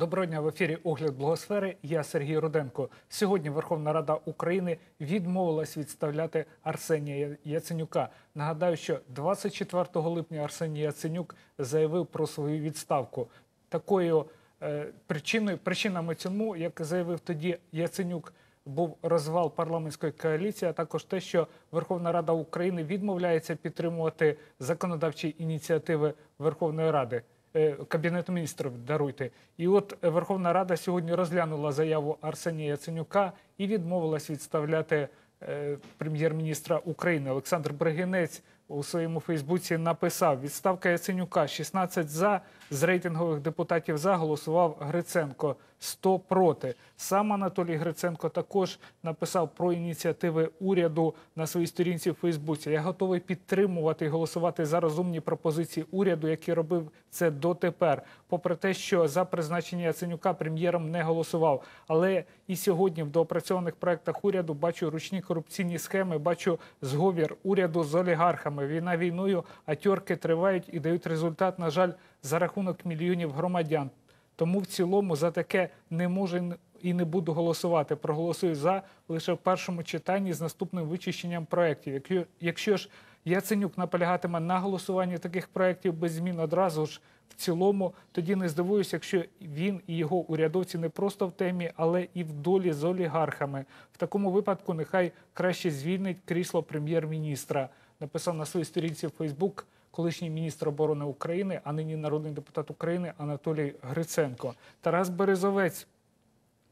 Доброго дня в ефірі Огляд Благосфери. Я Сергій Руденко. Сьогодні Верховна Рада України відмовилась відставляти Арсенія Яценюка. Нагадаю, що 24 липня Арсеній Яценюк заявив про свою відставку. Такою е, причиною причинами цьому, як заявив тоді Яценюк, був розвал парламентської коаліції, а також те, що Верховна Рада України відмовляється підтримувати законодавчі ініціативи Верховної Ради. Е, Кабінету міністрів даруйте. І от Верховна Рада сьогодні розглянула заяву Арсенія Яценюка і відмовилась відставляти е, прем'єр-міністра України. Олександр Бригинець у своєму Фейсбуці написав: відставка Яценюка 16 за з рейтингових депутатів за голосував Гриценко 100 проти. Сам Анатолій Гриценко також написав про ініціативи уряду на своїй сторінці в Фейсбуці. Я готовий підтримувати і голосувати за розумні пропозиції уряду, який робив це дотепер. Попри те, що за призначення Яценюка прем'єром не голосував. Але і сьогодні в доопрацьованих проектах уряду бачу ручні корупційні схеми, бачу зговір уряду з олігархами. Війна війною, а тьорки тривають і дають результат, на жаль, за рахунок мільйонів громадян. Тому в цілому за таке не можу і не буду голосувати. Проголосую за лише в першому читанні з наступним вичищенням проєктів. Якщо ж Яценюк наполягатиме на голосуванні таких проєктів без змін одразу ж в цілому, тоді не здивуюся, якщо він і його урядовці не просто в темі, але і в долі з олігархами. В такому випадку нехай краще звільнить крісло прем'єр-міністра. Написав на своїй сторінці в Фейсбук колишній міністр оборони України, а нині народний депутат України Анатолій Гриценко. Тарас Березовець,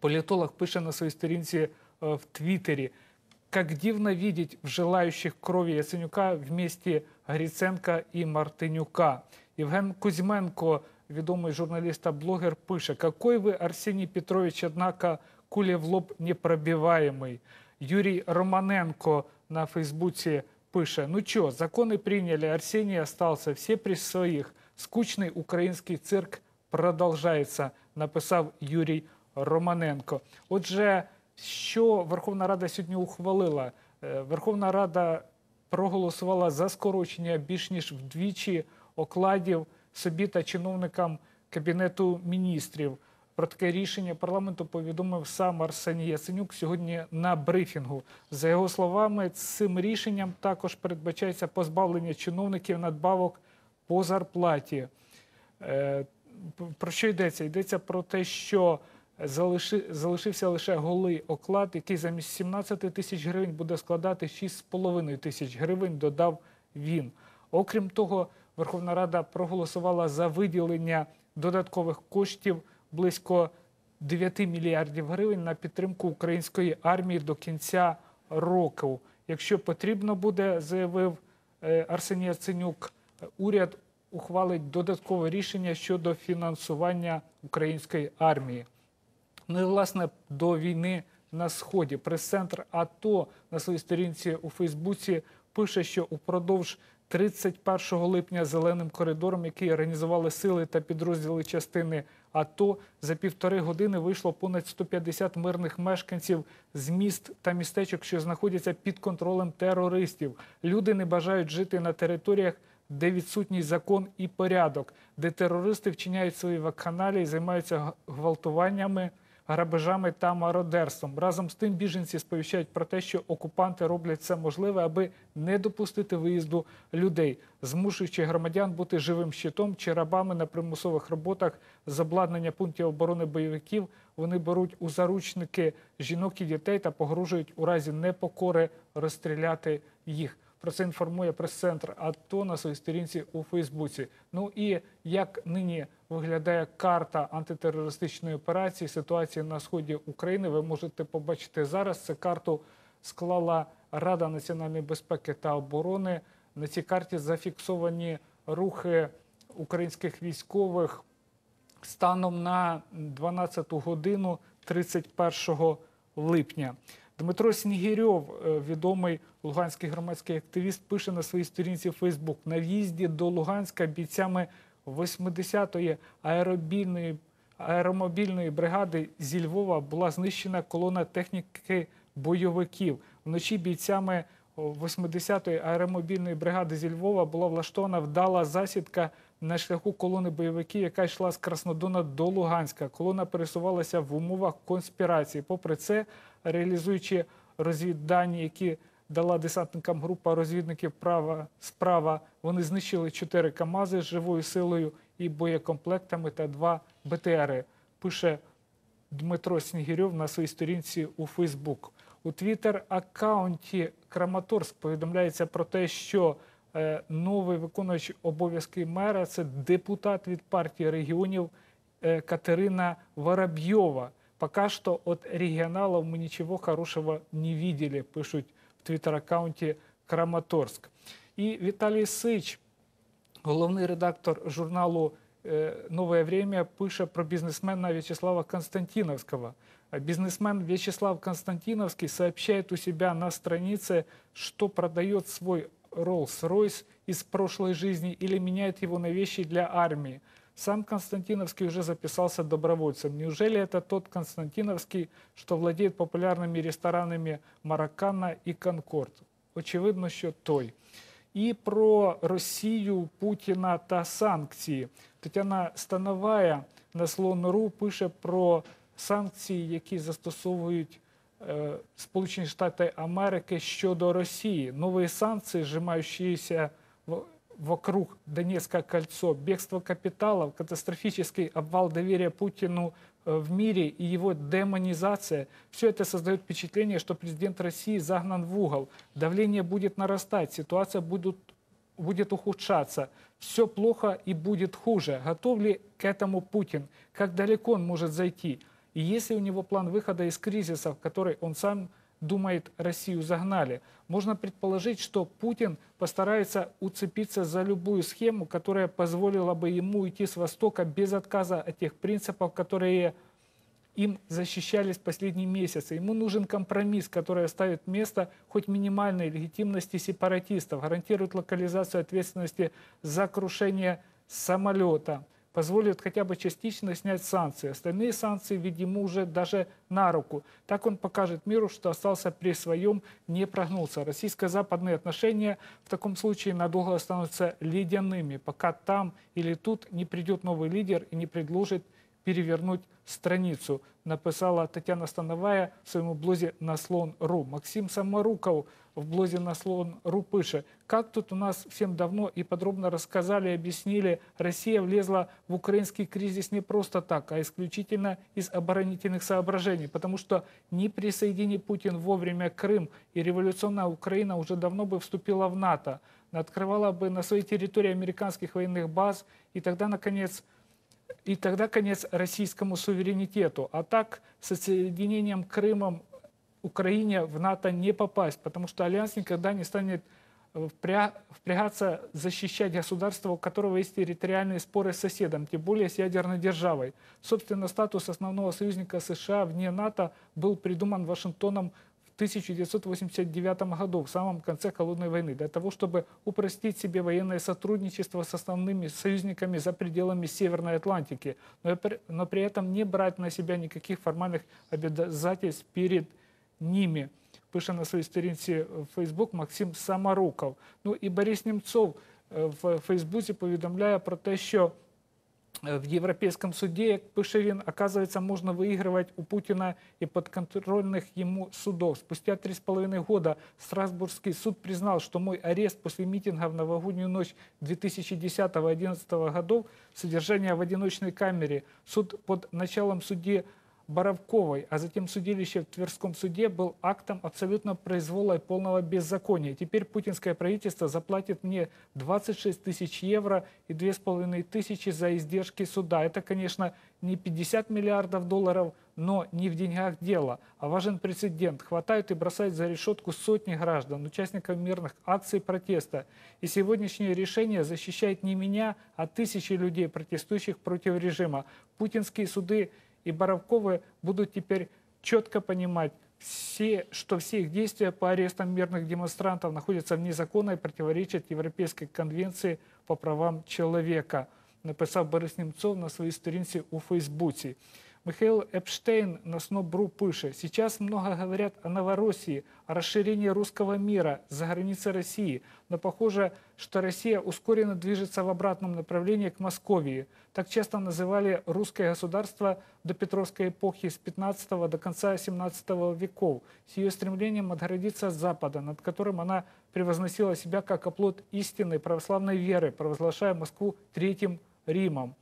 політолог, пише на своїй сторінці е, в Твіттері. Как дивно видеть в желающих крови Яценюка вместе Гриценка і Мартинюка. Євген Кузьменко, відомий журналіст та блогер, пише: Какой ви, Арсеній Петрович, однако, куля в лоб непробиваемый. Юрій Романенко на Фейсбуці пише: Ну чё, законы приняли, Арсений остался, все при своих. Скучний український цирк продовжається, написав Юрій Романенко. Отже, що Верховна Рада сьогодні ухвалила? Е, Верховна Рада проголосувала за скорочення більш ніж вдвічі окладів собі та чиновникам Кабінету міністрів. Про таке рішення парламенту повідомив сам Арсеній Яценюк сьогодні на брифінгу. За його словами, цим рішенням також передбачається позбавлення чиновників надбавок по зарплаті. Е, Про що йдеться? Йдеться про те, що залишився лише голий оклад, який замість 17 тисяч гривень буде складати 6,5 тисяч гривень, додав він. Окрім того, Верховна Рада проголосувала за виділення додаткових коштів близько 9 мільярдів гривень на підтримку української армії до кінця року. Якщо потрібно буде, заявив е, Арсеній Яценюк, е, уряд ухвалить додаткове рішення щодо фінансування української армії. Ну і власне до війни на сході. Прес-центр АТО на своїй сторінці у Фейсбуці пише, що упродовж 31 липня зеленим коридором, який організували сили та підрозділи частини АТО, за півтори години вийшло понад 150 мирних мешканців з міст та містечок, що знаходяться під контролем терористів. Люди не бажають жити на територіях. Де відсутній закон і порядок, де терористи вчиняють свої вакханалії, займаються гвалтуваннями, грабежами та мародерством. Разом з тим біженці сповіщають про те, що окупанти роблять все можливе, аби не допустити виїзду людей, змушуючи громадян бути живим щитом чи рабами на примусових роботах з обладнання пунктів оборони бойовиків. Вони беруть у заручники жінок і дітей та погрожують у разі непокори розстріляти їх. Про це інформує прес-центр АТО на своїй сторінці у Фейсбуці. Ну і як нині виглядає карта антитерористичної операції, ситуації на сході України, ви можете побачити зараз. Це карту склала Рада національної безпеки та оборони. На цій карті зафіксовані рухи українських військових станом на 12 годину 31 липня. Дмитро Снігірьов, е, відомий луганський громадський активіст, пише на своїй сторінці Фейсбук на в'їзді до Луганська бійцями 80-ї аеробільної аеромобільної бригади зі Львова була знищена колона техніки бойовиків. Вночі бійцями 80-ї аеромобільної бригади зі Львова була влаштована вдала засідка на шляху колони бойовиків, яка йшла з Краснодона до Луганська. Колона пересувалася в умовах конспірації. Попри це, реалізуючи розвіддані, які дала десантникам група розвідників права справа, вони знищили чотири КАМАЗи з живою силою і боєкомплектами та два БТРи. Пише Дмитро Снігірьов на своїй сторінці у Фейсбук. У твіттер-аккаунті Краматорськ повідомляється про те, що е, новий виконувач обов'язки мера це депутат від партії регіонів е, Катерина Воробйова. Пока что от регионалов мы ничего хорошего не видели, пишуть в твіттер-аккаунті Краматорськ. І Віталій Сич, головний редактор журналу э, «Новое время» пише про бизнесмена Вячеслава Константиновского. А Бизнесмен Вячеслав Константиновский сообщает у себя на странице, что продает свой Rolls-Royce из прошлой жизни или меняет его на вещи для армии. Сам Константиновский уже записался добровольцем. Неужели это тот Константиновский, что владеет популярными ресторанами Маракана и Конкорд? Очевидно, що той. І про Росію, Путіна та санкції. Тетяна Становая на Слон.ру пише про санкції, які застосовують е, Сполучені Штати Америки щодо Росії. Нові санкції, сжимающиеся в- вокруг Донецкое кольцо, бегство капиталов, катастрофический обвал доверия Путину э, в мире и его демонизация, все это создает впечатление, что президент России загнан в угол. Давление будет нарастать, ситуация будет, будет ухудшаться. Все плохо и будет хуже. Готов ли к этому Путин? Как далеко он может зайти? И есть ли у него план выхода из кризиса, в который он сам думает, Россию загнали. Можно предположить, что Путин постарается уцепиться за любую схему, которая позволила бы ему уйти с Востока без отказа от тех принципов, которые им защищались последние месяцы. Ему нужен компромисс, который оставит место хоть минимальной легитимности сепаратистов, гарантирует локализацию ответственности за крушение самолета, позволит хотя бы частично снять санкции. Остальные санкции, видимо, уже даже на руку. Так он покажет миру, что остался при своем, не прогнулся. Российско-западные отношения в таком случае надолго останутся ледяными, пока там или тут не придет новый лидер и не предложит перевернуть страницу, написала Тетяна Становая в своєму блозі на слон.ру. Максим Самаруков в блозе на слон.ру пише, как тут у нас всем давно и подробно рассказали объяснили, Россия влезла в украинский кризис не просто так, а исключительно из оборонительных соображений, потому что не присоедини Путин вовремя Крым и революционная Украина уже давно бы вступила в НАТО, открывала бы на своей территории американских военных баз, и тогда, наконец, и тогда конец российскому суверенитету. А так с отсоединением Крымом Украине в НАТО не попасть, потому что Альянс никогда не станет э, впря- впрягаться защищать государство, у которого есть территориальные споры с соседом, тем более с ядерной державой. Собственно, статус основного союзника США вне НАТО был придуман Вашингтоном 1989 году, в самом конце Холодной войны, для того, чтобы упростить себе военное сотрудничество с основными союзниками за пределами Северной Атлантики, но, при- но при этом не брать на себя никаких формальных обязательств перед ними. Пише на своїй сторінці в Фейсбук Максим Самаруков. Ну і Борис Німцов е, в Фейсбуці повідомляє про те, що е, в Європейському суді, як пише він, оказывается, можно выигрывать у Путина и подконтрольных ему судов. Спустя три с половиной года Страсбургский суд признал, что мой арест после митинга в новогоднюю ночь 2010-2011 годов, содержание в одиночной камере, суд под началом судьи Боровковой, а затем судилище в Тверском суде был актом абсолютно произвола и полного беззакония. Теперь путинское правительство заплатит мне 26 тысяч евро и 2,5 тысячи за издержки суда. Это, конечно, не 50 миллиардов долларов, но не в деньгах дело, а важен прецедент. Хватают и бросают за решетку сотни граждан, участников мирных акций протеста. И сегодняшнее решение защищает не меня, а тысячи людей, протестующих против режима. Путинские суды и Боровковы будут теперь четко понимать, все, что все их действия по арестам мирных демонстрантов находятся вне закона и противоречат Европейской конвенции по правам человека, написав Борис Німцов на своїй сторінці у Фейсбуці. Михаил Эпштейн на СНОБРУ пише, сейчас много говорят о Новороссии, о расширении русского мира за границы России, но похоже, что Россия ускоренно движется в обратном направлении к Московии. Так часто называли русское государство до Петровской эпохи с 15 до конца 17 веков, с ее стремлением отгородиться от Запада, над которым она превозносила себя как оплот истинной православной веры, провозглашая Москву Третьим Римом.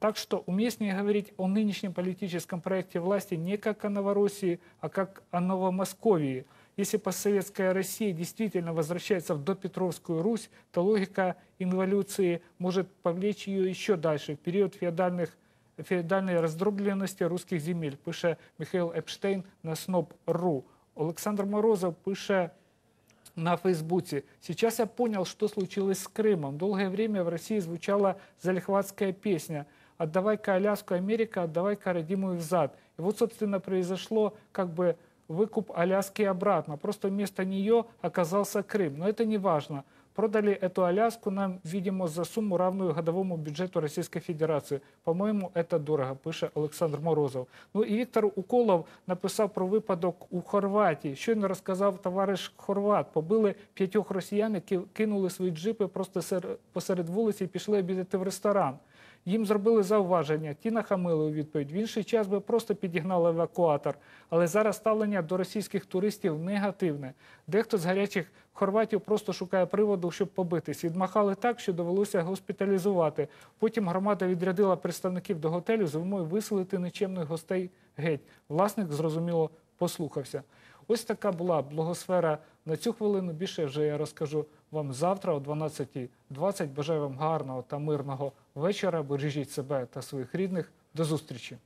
Так что уместнее говорить о нынешнем политическом проекте власти не как о Новороссии, а как о Новомосковии. Если постсоветская Россия действительно возвращается в допетровскую Русь, то логика инволюции может повлечь ее еще дальше, в период феодальных, феодальной раздробленности русских земель, пише Михаил Епштейн на СНОП.ру. Олександр Морозов пише на Фейсбуке. Сейчас я понял, что случилось с Крымом. Долгое время в России звучала залихватская песня «Отдавай-ка Аляску, Америка, отдавай-ка родимую взад». И вот, собственно, произошло как бы выкуп Аляски обратно. Просто вместо нее оказался Крым. Но это не важно. Продали эту Аляску нам, видимо, за сумму, равную годовому бюджету Российской Федерации. По-моєму, це дорого, пише Олександр Морозов. Ну і Віктор Уколов написав про випадок у Хорватії. Щойно розказав товариш Хорват. Побили п'ятьох росіян, які кинули свої джипи просто посеред вулиці і пішли обідати в ресторан. Їм зробили зауваження, ті нахамили у відповідь. В інший час би просто підігнали евакуатор. Але зараз ставлення до російських туристів негативне. Дехто з гарячих хорватів просто шукає приводу, щоб побитись. Відмахали так, що довелося госпіталізувати. Потім громада відрядила представників до готелю з вимогою виселити нечемних гостей геть. Власник, зрозуміло, послухався. Ось така була блогосфера на цю хвилину. Більше вже я розкажу вам завтра о 12.20. Бажаю вам гарного та мирного вечора. Бережіть себе та своїх рідних. До зустрічі!